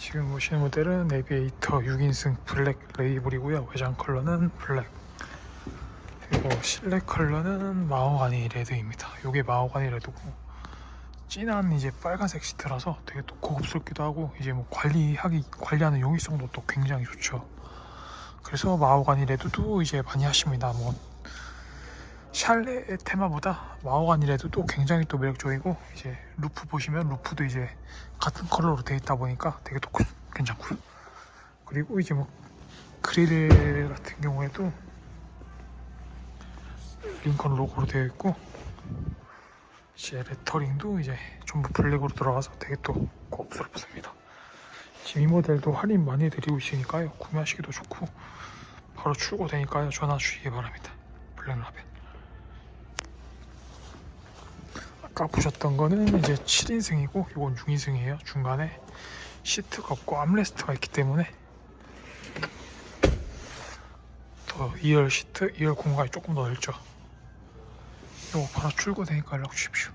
지금 보시는 모델은 네비에이터 6인승 블랙 레이블이고요. 외장 컬러는 블랙. 그리고 실내 컬러는 마호가니 레드입니다. 이게 마호가니 레드고 진한 이제 빨간색 시트라서 되게 또 고급스럽기도 하고 이제 뭐 관리하기 관리하는 용이성도 또 굉장히 좋죠. 그래서 마호가니 레드도 이제 많이 하십니다. 뭐 샬레 테마보다 마호가니 레드도 굉장히 또 매력적이고 이제 루프 보시면 루프도 이제 같은 컬러로 되어 있다 보니까 되게 또 괜찮고요. 그리고 이제 뭐 그릴 같은 경우에도 링컨 로고로 되어 있고 이제 레터링도 이제 전부 블랙으로 들어가서 되게 또 고급스럽습니다. 지금 이 모델도 할인 많이 드리고 있으니까요. 구매하시기도 좋고 바로 출고되니까요. 전화 주시기 바랍니다. 블랙라벨. 아까 보셨던 거는 이제 7인승이고 이건 6인승이에요. 중간에 시트가 없고 암레스트가 있기 때문에 더 2열 시트, 2열 공간이 조금 더 넓죠. 이거 바로 출고되니까 연락 주십시오.